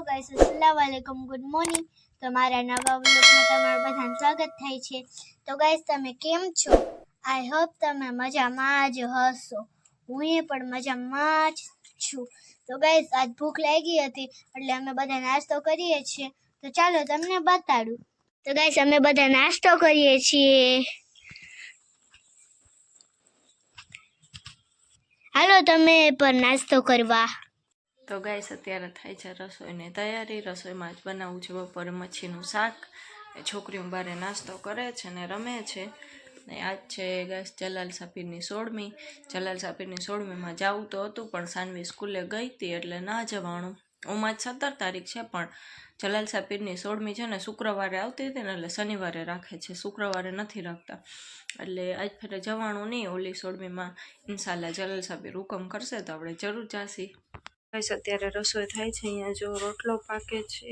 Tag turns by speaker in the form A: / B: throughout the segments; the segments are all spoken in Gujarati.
A: ગાઈસ અસલામ વાલેકુમ ગુડ મોર્નિંગ તમારા નવા વ્લોગમાં તમારું બધાનું સ્વાગત થાય છે. તો ગાઈસ તમે કેમ છો? આઈ હોપ તમે મજામાં જ હશો. હું એ પણ મજામાં જ છું. તો ગાઈસ આજ ભૂખ લાગી હતી, એટલે અમે બધા નાસ્તો કરીએ છીએ. તો ચાલો તમને બતાડું. તો ગાઈસ અમે બધા નાસ્તો કરીએ છીએ. હાલો, તમે પણ નાસ્તો કરવા.
B: તો ગાઈસ, અત્યારે થાય છે રસોઈની તૈયારી. રસોઈમાં જ બનાવવું છે બપોરે મચ્છીનું શાક. છોકરીઓ બારે નાસ્તો કરે છે ને રમે છે. ને આજ છે ગાઈસ જલાલ સાપીરની સોળમી. જલાલ સાપીરની સોળમીમાં જવું તો હતું, પણ સાનવી સ્કૂલે ગઈ હતી એટલે ના જવાનું. ઉમાં જ સત્તર તારીખ છે, પણ જલાલ સાપીરની સોળમી છે ને શુક્રવારે આવતી હતી ને એટલે શનિવારે રાખે છે. શુક્રવારે નથી રાખતા. એટલે આજ ફેરે જવાનું નહીં. ઓલી સોળમીમાં ઇન્શાલ્લા જલાલ સાપીર હુકમ કરશે તો આપણે જરૂર જાસી ગાઈસ, અત્યારે રસોઈ થાય છે. અહીંયા જો રોટલો પાકે છે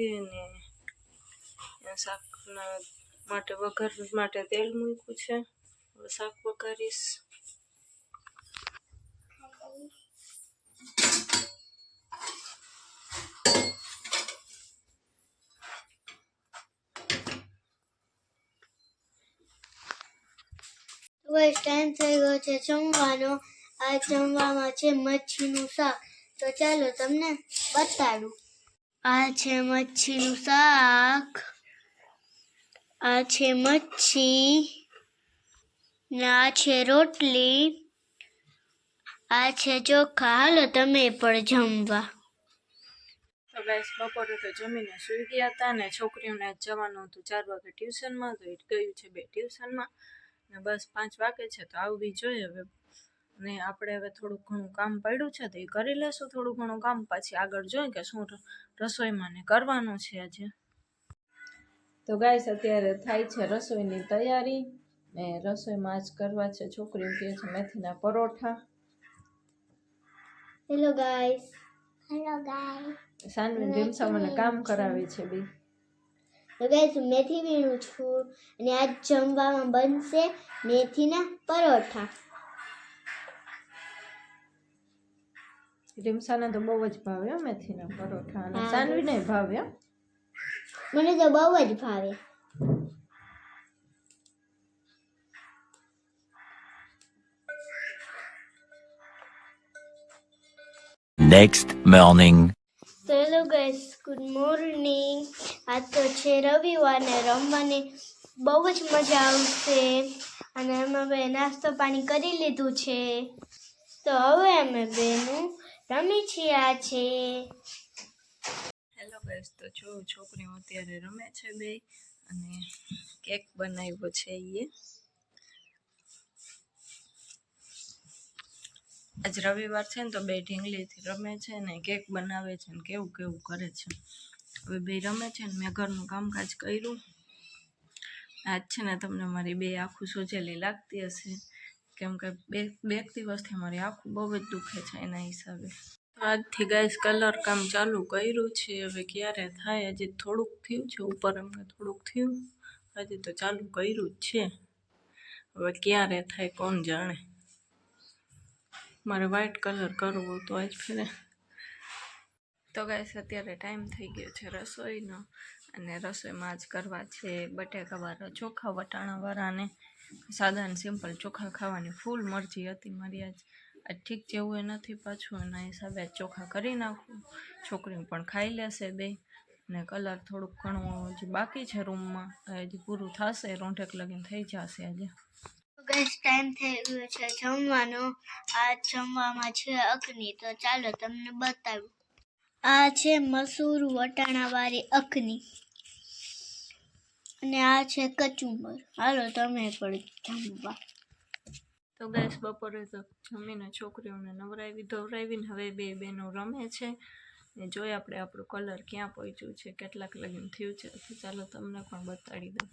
B: ને શાકના માટે વઘાર, માટે તેલ મૂક્યું છે. શાક વઘારીશ.
A: ટાઈમ થઈ ગયો છે જમવાનો. આ જમવામાં છે મચ્છીનું શાક. તો ચાલો તમને બતાડું. આ છે મચ્છીનું શાક. આ છે મચ્છી. ને આ છે રોટલી. આ છે ચોખા. હાલો તમે પણ જમવા.
B: તો ગાઈસ બપોરે તો જમીને સુઈ ગયા હતા ને છોકરીઓને જવાનું હતું. ચાર વાગે ટ્યુશનમાં તો ગયું છે બે ટ્યુશનમાં ને બસ પાંચ વાગે છે તો આવવી જોઈએ હવે. ને આપણે હવે થોડું ઘણું કામ પડ્યું છે તો એ કરી લેશું થોડું ઘણું કામ. પછી આગળ જોઈએ કે શું રસોઈમાં ને કરવાનું છે આજે. તો ગાઈસ અત્યારે થાય છે રસોઈની તૈયારી ને રસોઈમાં આજ કરવા છે છોકરીઓ કહે છે મેથીના paratha.
A: Hello guys hello guys
B: Sanvi Rimsa મને કામ કરાવે છે બી.
A: તો ગાઈસ મેથી વીણું છું અને આજ જમવામાં બનશે મેથીના પરોઠા.
B: રીમસાને તો બહુ જ ભાવે મેથીના પરોઠા અને. સાનવીને ભાવે
A: મને તો બહુ જ ભાવે.
C: Next
A: morning hello guys good morning આ તો છે રવિવાર ને રમવાની બહુ જ મજા આવશે. અને અમે બે નાસ્તો પાણી કરી લીધું છે. તો હવે અમે બેનું રમી છે?
B: હેલો ગાઈસ તો જો છોકરીઓ અત્યારે રમે છે બે અને કેક બનાવ્યો છે એ આજ રવિવાર છે ને તો બે ઢીંગલીથી રમે છે ને કેક બનાવે છે ને કેવું કેવું કરે છે. હવે બે રમે છે ને મેં ઘરનું કામકાજ કર્યું. આજ છે ને તમને મારી બે આખું સોજેલી લાગતી હશે. કેમ કે બે બે દિવસથી મારી આખું બહુ જ દુખે છે એના હિસાબે. આજથી ગાઈસ કલર કામ ચાલુ કર્યું છે હવે ક્યારે થાય? હજી થોડુંક થયું છે ઉપર અમને થોડુંક થયું. હજી તો ચાલુ કર્યું જ છે. હવે ક્યારે થાય કોણ જાણે? મારે વ્હાઈટ કલર કરવો તો આજ ફેરે. તો ગાઈસ અત્યારે ટાઈમ થઈ ગયો છે રસોઈનો. અને રસોઈમાં આજ કરવા છે બટેકાવાળા ચોખા વટાણાવાળા અને સાદા અને સિમ્પલ, ચોખા ખાવાની, ફૂલ મરજી હતી મારી આજ. ઠીક જેવું એ નથી પાછું, એના હિસાબે ચોખા કરી નાખું. છોકરીઓ પણ ખાઈ લેશે બે. ને કલર થોડુંક ઘણું હજી બાકી છે રૂમમાં. હજી પૂરું થશે, રોંઢેક લગીને થઈ જશે આજે.
A: ગેસ ટાઈમ થઈ ગયો છે જમવાનો. આ જમવામાં છે અગ્નિ તો ચાલો તમને બતાવું. આ છે મસૂર વટાણાવાળી અગ્નિ અને આ છે કચુંબર. હાલો તમે પણ જમવા.
B: તો ગેસ બપોરે તો જમીને છોકરીઓને નવરાવી ધોવરાવીને હવે બે બહેનો રમે છે. ને જોઈએ આપણે આપણું કલર ક્યાં પહોંચ્યું છે કેટલાક લગીન થયું છે. તો ચાલો તમને પણ બતાડી દઉં.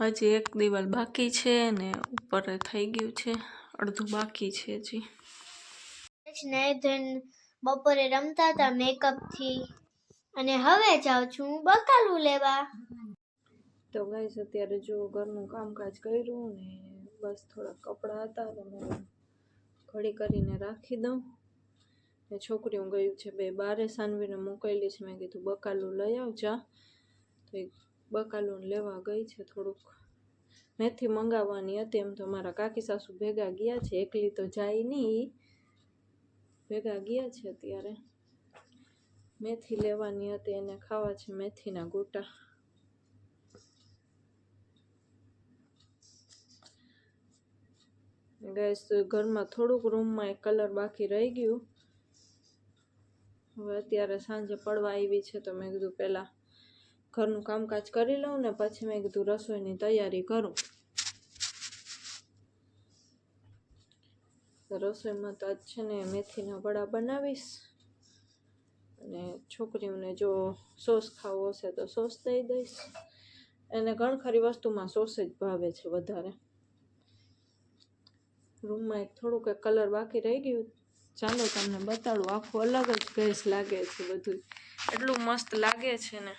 B: હજી એક દિવાલ બાકી છે ને ઉપર થઈ ગયું છે અડધું બાકી છે હજી.
A: બપોરે રમતા હતા મેકઅપથી અને હવે જાઉં છું બકાલું લેવા.
B: તો ગાઈસ અત્યારે જો ઘરનું કામકાજ કર્યું ને બસ થોડા કપડાં હતા, તો મેં ઘડી કરીને રાખી દઉં. ને છોકરીઓ ગયું છે બે બારે સાનવીને મોકલેલી છે. મેં કીધું, બકાલું લઈ આવજા તો એ બકાલું લેવા ગઈ છે થોડુંક. મેથી મંગાવવાની હતી એમ તો મારા કાકી સાસુ ભેગા ગયા છે. એકલી તો જાય નહીં. ભેગા ગયા છે અત્યારે. મેથી લેવાની હતી એને ખાવા છે મેથીના ગોટા. ગેસ ઘરમાં થોડુંક રૂમમાં એક કલર બાકી રહી ગયું. હવે અત્યારે સાંજે પડવા આવી છે તો મેં કીધું પહેલાં ઘરનું કામકાજ કરી લઉં ને પછી મેં કીધું રસોઈની તૈયારી કરું. રસોઈમાં તો આજ છે ને મેથીના વડા બનાવીશ. અને છોકરીઓને જો સોસ ખાવો હશે તો સોસ દઈ દઈશ. એને ઘણી ખરી વસ્તુમાં સોસ જ ભાવે છે વધારે. રૂમમાં એક થોડુંક કલર બાકી રહી ગયું. ચાલો તમને બતાડું, આખું અલગ જ ગેસ લાગે છે બધું. એટલું મસ્ત લાગે છે ને.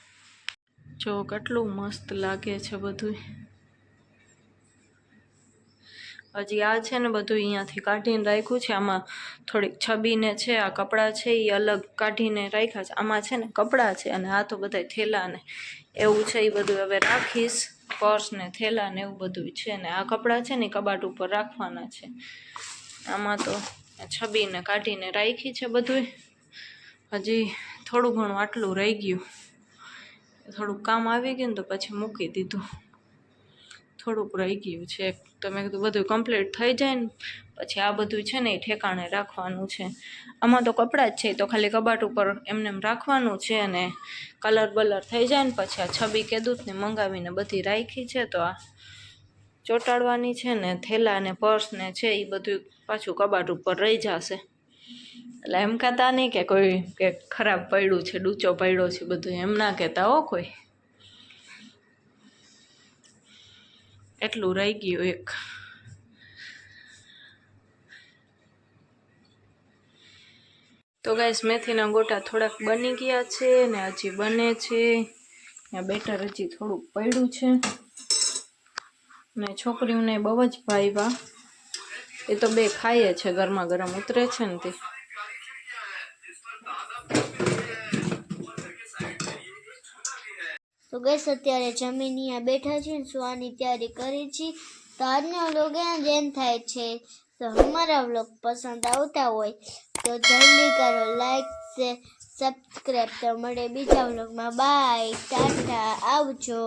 B: જો કેટલું મસ્ત લાગે છે બધું હજી આ છે ને બધું અહીંયાથી કાઢીને રાખ્યું છે. આમાં થોડીક છબીને છે, આ કપડાં છે એ અલગ કાઢીને રાખ્યા છે. આમાં છે ને કપડાં છે અને આ તો બધા થેલા ને એવું છે એ બધું હવે રાખીશ. પર્સ ને થેલા ને એવું બધું છે ને આ કપડાં છે ને કબાટ ઉપર રાખવાના છે. આમાં તો છબીને કાઢીને રાખી છે બધું હજી થોડું ઘણું આટલું રહી ગયું. થોડુંક કામ આવી ગયું ને તો પછી મૂકી દીધું. થોડુંક રહી ગયું છે. તમે કીધું બધું કમ્પ્લીટ થઈ જાય ને, પછી આ બધું છે ને એ ઠેકાણે રાખવાનું છે. આમાં તો કપડાં જ છે તો ખાલી કબાટ ઉપર એમને એમ રાખવાનું છે અને કલર બલર થઈ જાય ને, પછી આ છબી કે દૂધને મંગાવીને બધી રાખી છે. તો આ ચોંટાડવાની છે ને, થેલા ને પર્સ ને છે એ બધું પાછું કબાટ ઉપર રહી જશે. એટલે એમ કહેતા નહીં કે કોઈ કે ખરાબ પડ્યું છે, ડૂચો પડ્યો છે, બધું એમ ના કહેતા હો કોઈ. એટલું રહી ગયું એક. તો ગાઈસ મેથીના ગોટા થોડાક બની ગયા છે ને હજી બને છે. બેટર હજી થોડુંક પડ્યું છે. ને છોકરીઓને બહુ જ ભાઈવા એ તો બે ખાઈએ છે, ગરમા ગરમ ઉતરે છે ને તે.
A: તો ગઈશ અત્યારે જમીન અહીંયા બેઠા છે ને સુવાની તૈયારી કરી છે. તો આજનો વ્લોગ અહીંયા જ end થાય છે. તો અમારા વ્લોગ પસંદ આવતા હોય તો જલ્દી કરો લાઈક શેર સબસ્ક્રાઈબ તો મળે બીજા વ્લોગમાં બાય ટાટા આવજો.